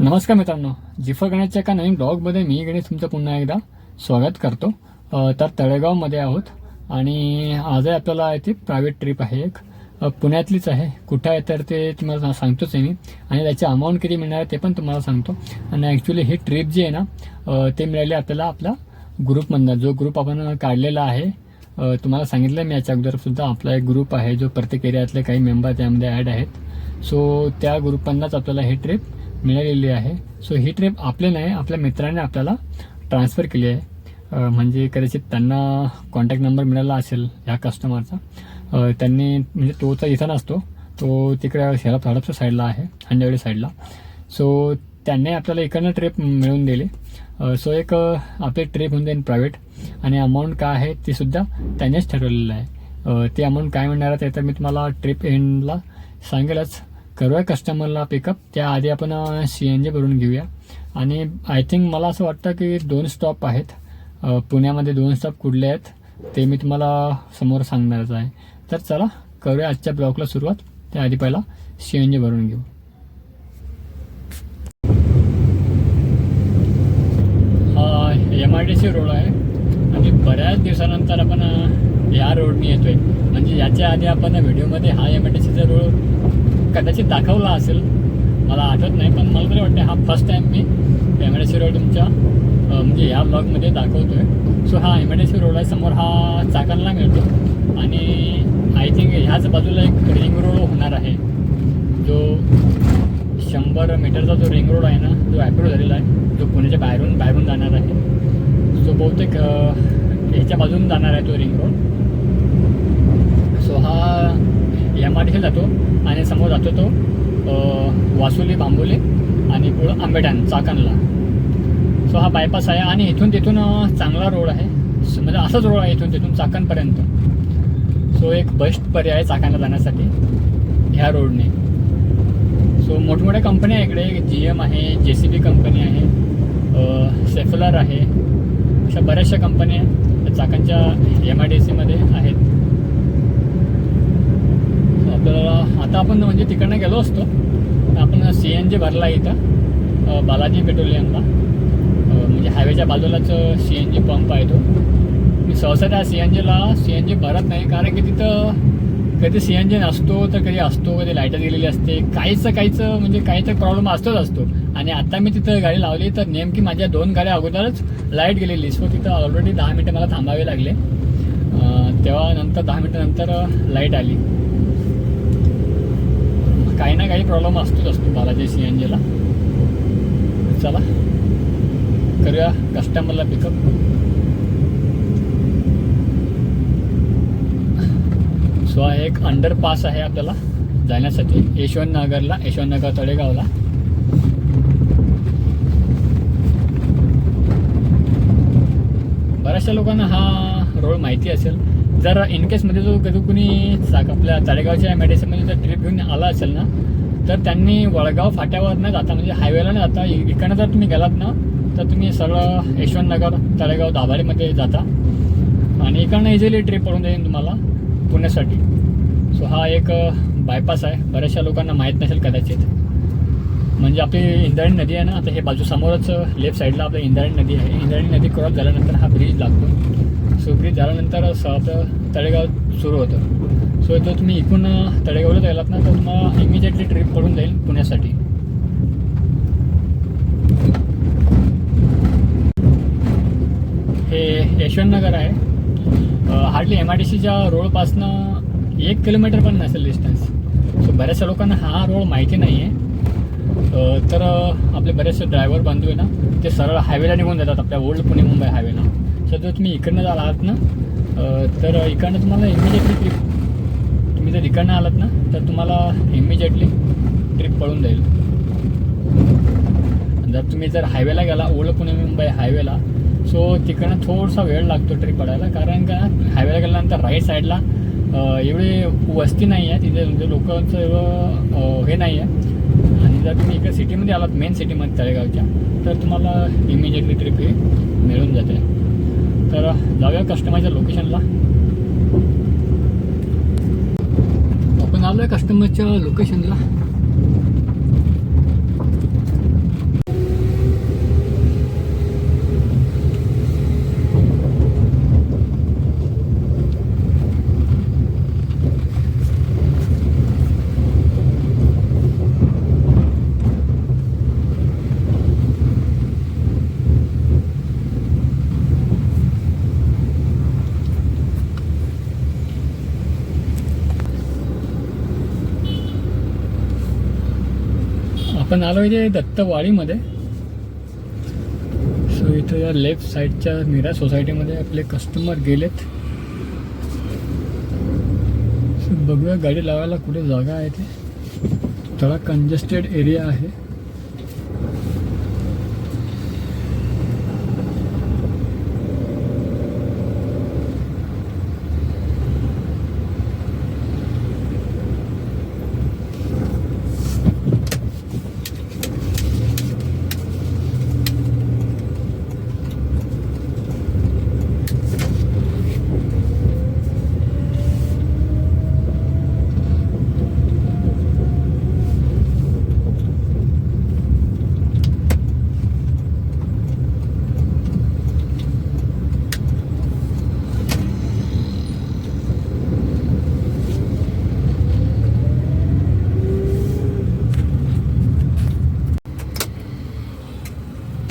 नमस्कार मित्रांनो जिफर गणेशच्या एका नवीन ब्लॉगमध्ये मी गणेश तुमचं पुन्हा एकदा स्वागत करतो. तर तळेगावमध्ये आहोत आणि आजही आपल्याला ती प्रायव्हेट ट्रिप आहे एक. पुण्यातलीच आहे. कुठं आहे तर ते तुम्हाला सांगतोच आहे मी. आणि त्याची अमाऊंट किती मिळणार आहे ते पण तुम्हाला सांगतो. आणि ॲक्च्युली ही ट्रिप जी आहे ना ते मिळाली आपल्याला आपला ग्रुपमधनं जो ग्रुप आपण काढलेला आहे तुम्हाला सांगितलं मी याच्या अगोदरसुद्धा आपला एक ग्रुप आहे जो प्रत्येक एरियातले काही मेंबर त्यामध्ये ॲड आहेत. सो त्या ग्रुपमधनंच आपल्याला ही ट्रिप मिळालेली आहे. सो ही ट्रिप आपली नाही आपल्या मित्राने आपल्याला ट्रान्सफर केली आहे. म्हणजे कदाचित त्यांना कॉन्टॅक्ट नंबर मिळाला असेल ह्या कस्टमरचा त्यांनी म्हणजे तो तर इथं नसतो. तो तिकडे शहरात हडपच्या साईडला आहे हंडेवाडी साईडला सो त्यांनी आपल्याला इकडनं ट्रिप मिळवून दिली. सो एक आपली ट्रिप होऊन जाईल प्रायव्हेट आणि अमाऊंट काय आहे ती सुद्धा त्यांनीच ठरवलेलं आहे. ते अमाऊंट काय मिळणार आहे ते तर मी तुम्हाला ट्रिप एंडला सांगेलच. करूया कस्टमरला पिकअप त्याआधी आपण सी एन जी भरून घेऊया. आणि आय थिंक मला असं वाटतं की दोन स्टॉप आहेत. पुण्यामध्ये दोन स्टॉप कुठले आहेत ते मी तुम्हाला समोर सांगणारच आहे. तर चला करूया आजच्या ब्लॉकला सुरुवात. त्याआधी पहिला सी एन जी भरून घेऊ. M I D C road आहे. आणि बऱ्याच दिवसानंतर आपण या रोडनी येतोय. म्हणजे याच्या आधी आपण व्हिडिओमध्ये हा एम आय डी सीचा रोड कदाचित दाखवला असेल. मला आठवत नाही पण मला तरी वाटतं हा फर्स्ट टाईम मी एम एड सी रोड तुमच्या म्हणजे ह्या ब्लॉगमध्ये दाखवतोय. सो हा एम एड सी रोड आहे समोर हा चाकणला मिळतो. आणि आय थिंक ह्याच बाजूला एक रिंग रोड होणार आहे. जो शंभर मीटरचा जो रिंग रोड आहे ना जो ॲप्रूव्ह झालेला आहे जो पुण्याच्या बाहेरून बाहेरून जाणार आहे. सो बहुतेक ह्याच्या बाजून जाणार आहे तो रिंग रोड सो हा एम आर टी जातो आणि समोर जातो तो वासुली बांबोली आणि पुढं आंबेडान चाकणला सो हा बायपास आहे आणि इथून तिथून चांगला रोड आहे. म्हणजे असाच रोड आहे इथून तिथून चाकणपर्यंत सो एक बेस्ट पर्याय आहे चाकणला जाण्यासाठी ह्या रोडने सो मोठमोठ्या कंपन्या आहे इकडे. जी एम आहे जे सी बी कंपनी आहे सेफलर आहे. अशा बऱ्याचशा कंपन्या त्या एम आय डी सीमध्ये आहेत. तर आपल्याला आता आपण म्हणजे तिकडनं गेलो असतो. आपण सी एन जी भरला आहे इथं. बालाजी पेट्रोलियमला. म्हणजे हायवेच्या बाजूलाच सी एन जी पंप आहे तो. मी सहसा त्या सी एन जीला सी एन जी भरत नाही कारण की तिथं कधी सी एन जी नसतो तर कधी असतो कधी लाईटच गेलेली असते. काहीच काहीच म्हणजे काही तर प्रॉब्लेम असतोच असतो. आणि आता मी तिथं गाडी लावली तर नेमकी माझ्या दोन गाड्या अगोदरच लाइट गेलेली. सो तिथं ऑलरेडी दहा मिनटं मला थांबावे लागले. तेव्हा नंतर दहा मिनटानंतर लाइट आली. काही ना काही प्रॉब्लेम असतोच असतो बालाजी सी एन जीला चला करूया कस्टमरला पिकअप सो हा एक अंडरपास आहे आपल्याला जाण्यासाठी. यशवंत नगरला यशवंत नगर तळेगावला. बऱ्याचशा लोकांना हा रोड माहिती असेल. जर इन केसमध्ये जो कधी कुणी चाक आपल्या तळेगावच्या मेडिसिनमध्ये जर ट्रिप घेऊन आला असेल ना तर त्यांनी वळगाव फाट्यावर न जाता म्हणजे हायवेला न जाता इकडनं जर तुम्ही गेलात ना तर तुम्ही सरळ यशवंत नगर तळेगाव दाभाडीमध्ये जाता. आणि इकडनं इझिली ट्रिप पडून जाईल तुम्हाला पुण्यासाठी. सो हा एक बायपास आहे. बऱ्याचशा लोकांना माहीत नसेल कदाचित. म्हणजे आपली इंद्रायणी नदी आहे ना आता हे बाजू समोरच लेफ्ट साईडला आपली इंद्रायणी नदी आहे. इंद्रायणी नदी क्रॉस झाल्यानंतर हा ब्रिज लागतो. सो ब्रिज झाल्यानंतर स- आपलं तळेगाव सुरू होतं. सो जर तुम्ही इकडून तळेगावला जायलात ना तर तुम्हाला इमिजिएटली ट्रिप पडून जाईल पुण्यासाठी. हे यशवंत नगर आहे हार्डली एम आय डी सीच्या रोडपासनं एक किलोमीटर पण नसेल डिस्टन्स सो बऱ्याचशा लोकांना हा रोड माहिती नाही आहे तर आपले बरेचसे ड्रायव्हर बांधू आहे ना ते सरळ हायवेला निघून जातात आपल्या ओल्ड पुणे मुंबई हायवेला सध्या जर तुम्ही इकडनं आला आहात ना? तर इकडनं तुम्हाला इमिजिएटली ट्रिप तुम्ही जर इकडनं आलात ना तर तुम्हाला इमिजिएटली ट्रिप पळून जाईल. जर तुम्ही जर हायवेला गेला ओल्ड पुणे मुंबई हायवेला सो तिकडनं थोडासा वेळ लागतो ट्रिप पडायला. कारण का हायवेला गेल्यानंतर राईट साईडला एवढे एवढी वस्ती नाही आहे तिथे म्हणजे लोकांचं एवढं हे नाही आहे आणि जर तुम्ही इकडे सिटीमध्ये आलात मेन सिटीमध्ये तळेगावच्या तर तुम्हाला इमिजिएटली ट्रिप ही मिळून जाते. तर जाऊया कस्टमरच्या लोकेशनला आपण आलो आहे कस्टमरच्या लोकेशनला आपण आलो इथे दत्तवाडीमध्ये. सो इथं या लेफ्ट साईडच्या मीरा सोसायटीमध्ये आपले कस्टमर गेलेत. बघूया गाडी लावायला कुठे जागा आहे ते. थोडा कंजेस्टेड एरिया आहे.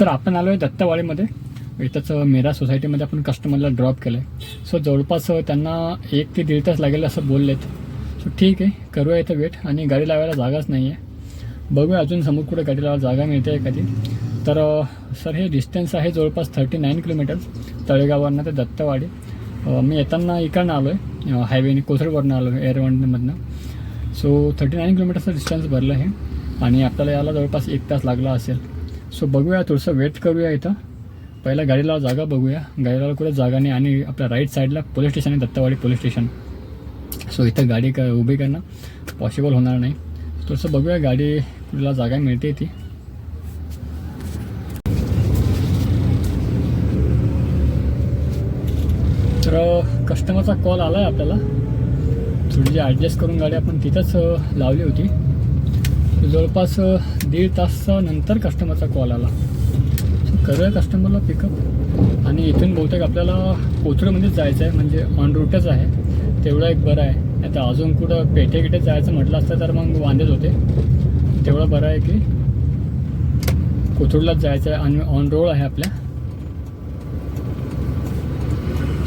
तर आपण आलो आहे दत्तवाडीमध्ये. इथंच मेरा सोसायटीमध्ये आपण कस्टमरला ड्रॉप केलं आहे सो जवळपास त्यांना एक ते दीड तास लागेल असं बोललेत. सो ठीक आहे करूया इथं वेट. आणि गाडी लावायला जागाच नाही आहे बघूया अजून समोर कुठे गाडी लावायला जागा मिळते एखादी. तर सर हे डिस्टन्स आहे जवळपास थर्टी नाईन किलोमीटर्स तळेगाववरनं ते दत्तवाडी. मी येताना इकडनं आलो आहे हायवेने कोथरूडवरनं आलो आहे एअरवंडमधनं. सो थर्टी नाईन किलोमीटरचं डिस्टन्स भरलं आहे आणि आपल्याला याला जवळपास एक तास लागला असेल. सो बघूया थोडंसं वेट करूया इथं. पहिला गाडीला जागा बघूया. गाडीला कुठे जागा नाही आणि आपल्या राईट साईडला पोलीस स्टेशन आहे दत्तवाडी पोलीस स्टेशन सो इथं गाडी क उभी करणं पॉसिबल होणार नाही. थोडंसं बघूया गाडी कुठला जागा मिळते ती. तर कस्टमरचा कॉल आला आहे आपल्याला. थोडी जी ॲडजस्ट करून गाडी आपण तिथंच लावली होती. जवळपास दीड तासानंतर कस्टमरचा कॉल आला. करूया कस्टमरला पिकअप आणि इथून बहुतेक आपल्याला कोथरूडमध्येच जायचं म्हणजे आहे म्हणजे ऑन रूटच आहे. तेवढं एक बरं आहे. नाही तर अजून कुठं पेठे गिठे जायचं म्हटलं असतं तर मग वांदेच होते. तेवढं बरं आहे की कोथरूडलाच जायचं आहे आणि ऑन रोड आहे आपल्या.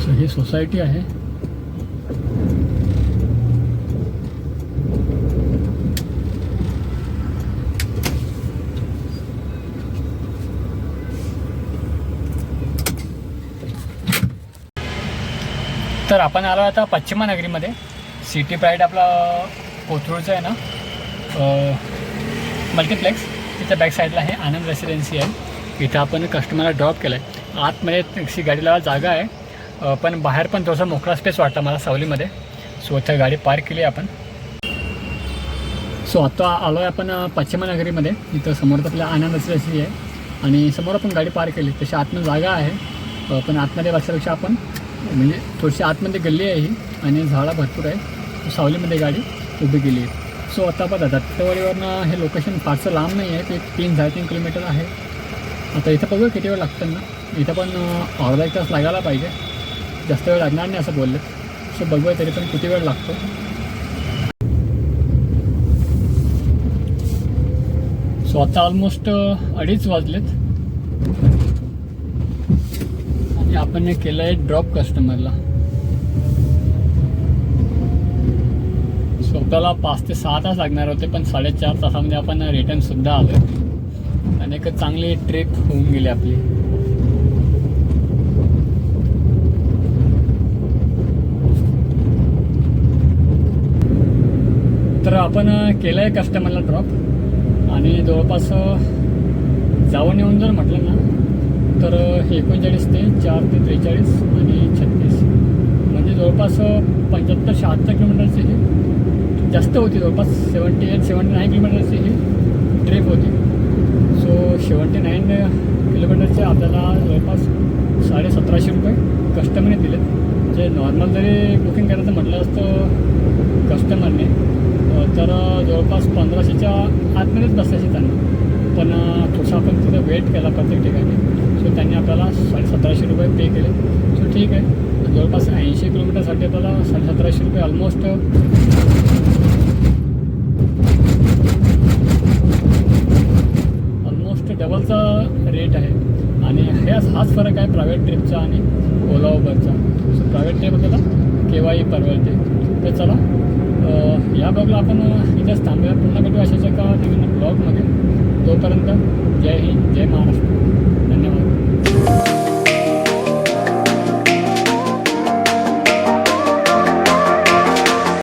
सो ही सोसायटी आहे. तर आपण आलो आता पश्चिमानगरीमध्ये सिटी प्राईड आपला कोथरूडचं आहे ना? मल्टिप्लेक्स. तिथं बॅक साईडला आहे आनंद रेसिडेन्सी आहे. इथं आपण कस्टमरला ड्रॉप केलं आहे आतमध्ये अशी गाडी जागा आहे. पण बाहेर पण थोडासा मोकळा स्पेस वाटला मला सावलीमध्ये. सो इथं गाडी पार्क केली आपण. सो आता आलो आहे आपण पश्चिमानगरीमध्ये नगरीमध्ये. इथं समोर आपल्या आनंद रेसिडेन्सी आहे. आणि समोर आपण गाडी पार्क केली. तशी आतमध्ये जागा आहे. पण आतमध्ये बसल्यापेक्षा आपण म्हणजे थोडीशी आतमध्ये गल्ली आहे ही आणि झाडं भरपूर आहे सावलीमध्ये गाडी उभी केली आहे. सो आता बघा दत्तवाडीवरनं हे लोकेशन फारसं लांब नाही आहे. ते तीन साडेतीन किलोमीटर आहे. आता इथं बघूया किती वेळ लागतं ना. इथं पण अर्धा एक तास लागायला पाहिजे. जास्त वेळ लागणार नाही असं बोलले. सो बघूया तरी पण किती वेळ लागतो. सो आता ऑलमोस्ट अडीच वाजलेत. आपण हे केलं आहे ड्रॉप कस्टमरला स्वतःला पाच ते सहा तास लागणार होते पण साडेचार तासामध्ये आपण रिटर्न सुद्धा आलो आणि एक चांगली ट्रिप होऊन गेली आपली. तर आपण केलं आहे कस्टमरला ड्रॉप आणि जवळपास जाऊन येऊन जर म्हटलं ना तर एकोणचाळीस ते चार ते त्रेचाळीस आणि छत्तीस. म्हणजे जवळपास पंच्याहत्तर शहात्तर किलोमीटरची ही. जास्त होती जवळपास. सेवन्टी एट सेवन्टी नाईन किलोमीटरची ही ट्रिप होती. सो सेवन्टी नाईन किलोमीटरचे आपल्याला जवळपास साडे सतराशे रुपये कस्टमरने दिलेत. जे नॉर्मल जरी बुकिंग करायचं म्हटलं असतं कस्टमरने तर जवळपास पंधराशेच्या आतमध्येच बसायचे त्यांना. पण थोडंसं आपण तिथं वेट केला प्रत्येक ठिकाणी. सो त्यांनी आपल्याला साडे सतराशे रुपये पे केले. सो ठीक आहे. जवळपास ऐंशी किलोमीटरसाठी आपल्याला साडे सतराशे रुपये ऑलमोस्ट ऑलमोस्ट डबलचा रेट आहे. आणि ह्याच हाच फरक आहे प्रायव्हेट ट्रिपचा आणि ओला उबरचा. सो प्रायव्हेट ट्रिप आपल्याला केव्हाही परवडते. तर चला या ब्लॉगला आपण इथेच थांबूया. पुन्हा भेटू अशाच एका नवीन ब्लॉगमध्ये तोपर्यंत जय हिंद जय महाराष्ट्र.